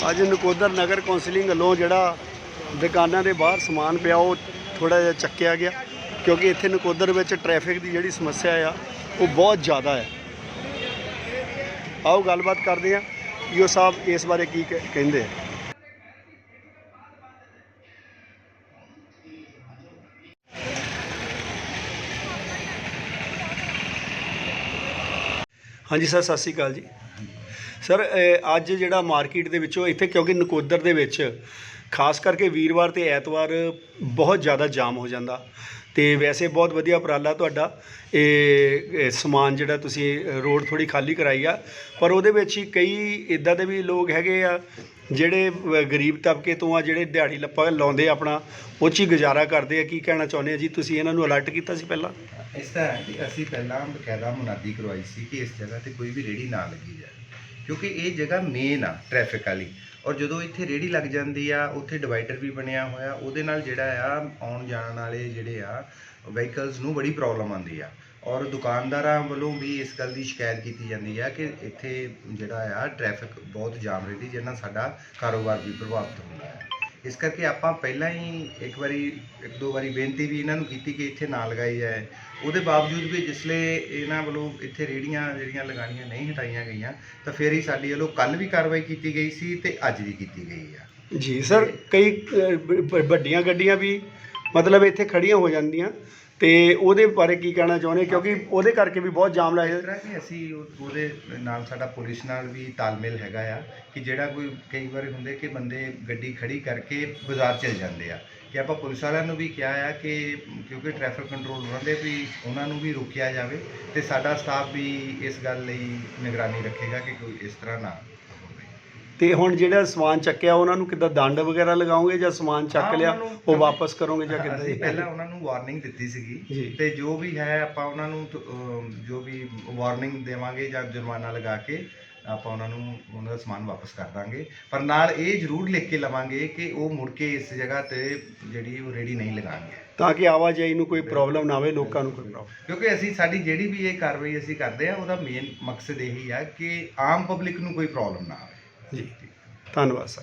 ਅੱਜ ਨਕੋਦਰ ਨਗਰ ਕੌਂਸਲਿੰਗ ਵੱਲੋਂ ਜਿਹੜਾ ਦੁਕਾਨਾਂ ਦੇ ਬਾਹਰ ਸਮਾਨ ਪਿਆ, ਉਹ ਥੋੜਾ ਜਿਹਾ ਚੱਕਿਆ ਗਿਆ, ਕਿਉਂਕਿ ਇੱਥੇ ਨਕੋਦਰ ਵਿੱਚ ਟ੍ਰੈਫਿਕ ਦੀ ਜਿਹੜੀ ਸਮੱਸਿਆ ਆ, ਉਹ ਬਹੁਤ ਜ਼ਿਆਦਾ ਹੈ। ਆਓ ਗੱਲਬਾਤ ਕਰਦੇ ਹਾਂ, ਈਓ ਸਾਹਿਬ ਇਸ ਬਾਰੇ ਕੀ, ਕਹਿੰਦੇ ਆ। ਹਾਂਜੀ ਸਰ, ਸਤਿ ਸ਼੍ਰੀ ਅਕਾਲ ਜੀ। ਸਰ ਅੱਜ ਜਿਹੜਾ ਮਾਰਕੀਟ ਦੇ ਵਿੱਚੋਂ ਇੱਥੇ ਕਿਉਂਕਿ ਨਕੋਦਰ ਦੇ ਵਿੱਚ, ਖਾਸ ਕਰਕੇ ਵੀਰਵਾਰ ਤੇ ਐਤਵਾਰ ਬਹੁਤ ਜ਼ਿਆਦਾ ਜਾਮ ਹੋ ਜਾਂਦਾ। ਤੇ ਵੈਸੇ ਬਹੁਤ ਵਧੀਆ ਉਪਰਾਲਾ ਤੁਹਾਡਾ। ਇਹ ਸਮਾਨ ਜਿਹੜਾ ਤੁਸੀਂ ਰੋਡ ਥੋੜੀ ਖਾਲੀ ਕਰਾਈ ਆ। ਪਰ ਉਹਦੇ ਵਿੱਚ ਹੀ ਕਈ ਇਦਾਂ ਦੇ ਵੀ ਲੋਕ ਹੈਗੇ ਆ, ਜਿਹੜੇ ਗਰੀਬ ਤਬਕੇ ਤੋਂ ਆ, ਜਿਹੜੇ ਦਿਹਾੜੀ ਲੱਪਾ ਲਾਉਂਦੇ ਆਪਣਾ, ਉਹ 'ਚ ਹੀ ਗੁਜ਼ਾਰਾ ਕਰਦੇ ਆ। ਕੀ ਕਹਿਣਾ ਚਾਹੁੰਦੇ ਆ ਜੀ? ਤੁਸੀਂ ਇਹਨਾਂ ਨੂੰ ਅਲਰਟ ਕੀਤਾ ਸੀ ਪਹਿਲਾਂ? ਇਸ ਤਰ੍ਹਾਂ ਹੈ ਕਿ ਅਸੀਂ ਪਹਿਲਾਂ ਬਕਾਇਦਾ ਮੁਨਾਦੀ ਕਰਵਾਈ ਸੀ ਕਿ ਇਸ ਜਗ੍ਹਾ ਤੇ ਕੋਈ ਵੀ ਰੇੜੀ ਨਾ ਲੱਗੀ ਜਾਏ। ਕਿਉਂਕਿ ਇਹ ਜਗ੍ਹਾ ਮੇਨ ਆ ਟ੍ਰੈਫਿਕ ਵਾਲੀ। ਔਰ ਜਦੋਂ ਇੱਥੇ ਰੇੜੀ ਲੱਗ ਜਾਂਦੀ ਆ, ਉੱਥੇ ਡਿਵਾਈਡਰ ਵੀ ਬਣਿਆ ਹੋਇਆ, ਉਹਦੇ ਨਾਲ ਜਿਹੜਾ ਆ, ਆਉਣ ਜਾਣ ਵਾਲੇ ਜਿਹੜੇ ਆ ਵਹੀਕਲਸ ਨੂੰ ਬੜੀ ਪ੍ਰੋਬਲਮ ਆਉਂਦੀ ਆ। ਔਰ ਦੁਕਾਨਦਾਰਾਂ ਵੱਲੋਂ ਵੀ ਇਸ ਗੱਲ ਦੀ ਸ਼ਿਕਾਇਤ ਕੀਤੀ ਜਾਂਦੀ ਆ ਕਿ ਇੱਥੇ ਜਿਹੜਾ ਆ ਟ੍ਰੈਫਿਕ ਬਹੁਤ ਜਾਮ ਰਹਿੰਦੀ, ਜਿਹਦੇ ਨਾਲ ਸਾਡਾ ਕਾਰੋਬਾਰ ਵੀ ਪ੍ਰਭਾਵਿਤ ਹੁੰਦਾ ਇਸ ਕਰਕੇ ਆਪਾਂ ਪਹਿਲਾਂ ਹੀ ਇੱਕ ਵਾਰੀ, ਇੱਕ ਦੋ ਵਾਰੀ ਬੇਨਤੀ ਵੀ ਇਹਨਾਂ ਨੂੰ ਕੀਤੀ ਕਿ ਇੱਥੇ ਨਾ ਲਗਾਈ ਜਾਏ। ਉਹਦੇ ਬਾਵਜੂਦ ਵੀ ਜਿਸਲੇ ਇਹਨਾਂ ਵੱਲੋਂ ਇੱਥੇ ਰੇੜੀਆਂ ਜਿਹੜੀਆਂ ਲਗਾਉਣੀਆਂ ਨਹੀਂ ਹਟਾਈਆਂ ਗਈਆਂ, ਤਾਂ ਫਿਰ ਹੀ ਸਾਡੀ ਵੱਲੋਂ ਕੱਲ ਵੀ ਕਾਰਵਾਈ ਕੀਤੀ ਗਈ ਸੀ ਤੇ ਅੱਜ ਵੀ ਕੀਤੀ ਗਈ ਆ। ਜੀ, ਸਰ, ਕਈ ਵੱਡੀਆਂ ਗੱਡੀਆਂ ਵੀ ਮਤਲਬ ਇੱਥੇ ਖੜੀਆਂ ਹੋ ਜਾਂਦੀਆਂ। ਤੇ ਉਹਦੇ ਬਾਰੇ ਕੀ ਕਹਿਣਾ ਚਾਹੁੰਦੇ? ਕਿਉਂਕਿ ਉਹਦੇ ਕਰਕੇ ਵੀ ਬਹੁਤ ਜਾਮ ਇਸ ਲੱਗਦਾ ਤਰ੍ਹਾਂ ਕਿ ਅਸੀਂ ਉਹ- ਉਹਦੇ ਨਾਲ ਸਾਡਾ ਪੁਲਿਸ ਨਾਲ ਵੀ ਤਾਲਮੇਲ ਹੈਗਾ ਆ ਕਿ ਜਿਹੜਾ ਕੋਈ ਕਈ ਵਾਰ ਹੁੰਦੇ ਕਿ ਬੰਦੇ ਗੱਡੀ ਖੜੀ ਕਰਕੇ ਬਾਜ਼ਾਰ ਚਲ ਜਾਂਦੇ ਆ। ਕਿ ਆਪਾਂ ਪੁਲਿਸ ਵਾਲਿਆਂ ਨੂੰ ਵੀ ਕਿਹਾ ਆ ਕਿ ਕਿਉਂਕਿ ਟ੍ਰੈਫਿਕ ਕੰਟਰੋਲ ਰਹਿੰਦੇ ਵੀ ਉਹਨਾਂ ਨੂੰ ਵੀ ਰੋਕਿਆ ਜਾਵੇ ਤੇ ਸਾਡਾ ਸਟਾਫ ਵੀ ਇਸ ਗੱਲ ਲਈ ਨਿਗਰਾਨੀ ਰੱਖੇਗਾ ਕਿ ਕੋਈ ਇਸ ਤਰ੍ਹਾਂ ਨਾ ਤੇ ਹੁਣ ਜਿਹੜਾ ਸਮਾਨ ਚੱਕਿਆ ਉਹਨਾਂ ਨੂੰ ਕਿੱਦਾਂ ਦੰਡ ਵਗੈਰਾ ਲਗਾਓਗੇ ਜਾਂ ਸਮਾਨ ਚੱਕ ਹਾਂ, ਲਿਆ ਉਹਨਾਂ ਨੂੰ- ਉਹ ਵਾਪਸ ਕਰੋਗੇ ਜਾਂ ਕਿੱਦਾਂ? ਅਸੀਂ ਪਹਿਲਾਂ ਉਹਨਾਂ ਨੂੰ ਵਾਰਨਿੰਗ ਦਿੱਤੀ ਜੀ। ਸੀਗੀ ਤੇ ਜੋ ਵੀ ਹੈ ਆਪਾਂ ਉਹਨਾਂ ਨੂੰ ਤ- ਅਮ ਜੋ ਵੀ ਵਾਰਨਿੰਗ ਦੇਵਾਂਗੇ ਜਾਂ ਜੁਰਮਾਨਾ ਲਗਾ ਕੇ ਆਪਾਂ ਉਹਨਾਂ ਨੂੰ ਉਹਨਾਂ ਦਾ ਸਮਾਨ ਵਾਪਸ ਕਰ ਦਾਂਗੇ। ਪਰ ਨਾਲ ਇਹ ਜ਼ਰੂਰ ਲਿਖ ਕੇ ਲਵਾਂਗੇ ਕਿ ਉਹ ਮੁੜ ਕੇ ਇਸ ਜਗ੍ਹਾ ਤੇ ਜਿਹੜੀ ਉਹ ਰੇੜੀ ਨਹੀਂ ਲਗਾਉਣਗੇ। ਤਾਂ ਕਿ ਆਵਾਜਾਈ ਨੂੰ ਕੋਈ ਪ੍ਰੋਬਲਮ ਨਾ ਆਵੇ ਲੋਕਾਂ ਨੂੰ ਕੋਈ ਪ੍ਰੋਬਲਮ ਕਿਉਂਕਿ ਅਸੀਂ ਸਾਡੀ ਜਿਹੜੀ ਵੀ ਇਹ ਕਾਰਵਾਈ ਅਸੀਂ ਕਰਦੇ ਆ ਉਹਦਾ ਮੇਨ ਮਕਸਦ ਇਹੀ ਆ ਕਿ ਆਮ ਪਬਲਿਕ ਨੂੰ ਕੋਈ ਪ੍ਰੋਬਲਮ ਨਾ ਆਵੇ। ਜੀ ਧੰਨਵਾਦ ਸਰ।